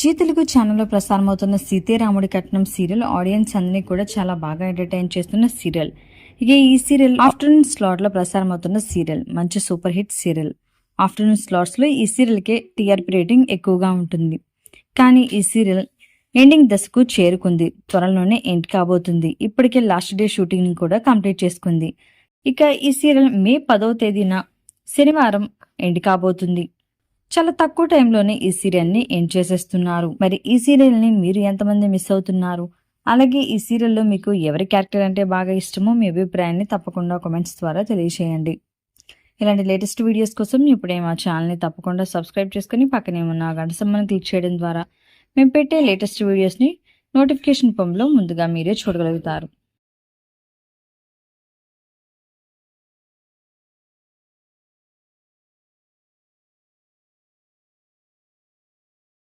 G Telugu ఛానల్లో ప్రసారమవుతున్న సీతారాముడి కట్నం serial audience అందరినీ కూడా చాలా బాగా ఎంటర్టైన్ చేస్తున్న సీరియల్. ఇక ఈ సీరియల్ ఆఫ్టర్నూన్ స్లాట్లో ప్రసారమవుతున్న సీరియల్ మంచి సూపర్ హిట్ సీరియల్. ఆఫ్టర్నూన్ స్లాట్స్లో ఈ సీరియల్కే టీఆర్పీ రేటింగ్ ఎక్కువగా ఉంటుంది. కానీ ఈ సీరియల్ ఎండింగ్ దశకు చేరుకుంది త్వరలోనే ఎండ్ కాబోతుంది. ఇప్పటికే లాస్ట్ డే షూటింగ్ని కూడా కంప్లీట్ చేసుకుంది. ఇక ఈ సీరియల్ మే పదవ తేదీన శనివారం ఎండ్ కాబోతుంది. చాలా తక్కువ టైంలోనే ఈ సీరియల్ని ఎండ్ చేసేస్తున్నారు? మరి ఈ సీరియల్ని మీరు ఎంతమంది మిస్ అవుతున్నారు? అలాగే ఈ సీరియల్లో మీకు ఎవరి క్యారెక్టర్ అంటే బాగా ఇష్టమో మీ అభిప్రాయాన్ని తప్పకుండా కామెంట్స్ ద్వారా తెలియజేయండి. ఇలాంటి లేటెస్ట్ వీడియోస్ కోసం ఇప్పుడే మా ఛానల్ని తప్పకుండా సబ్స్క్రైబ్ చేసుకుని పక్కనే ఉన్న గంట సమ్మని క్లిక్ చేయడం ద్వారా మేము పెట్టే లేటెస్ట్ వీడియోస్ని నోటిఫికేషన్ పంపులో ముందుగా మీరే చూడగలుగుతారు.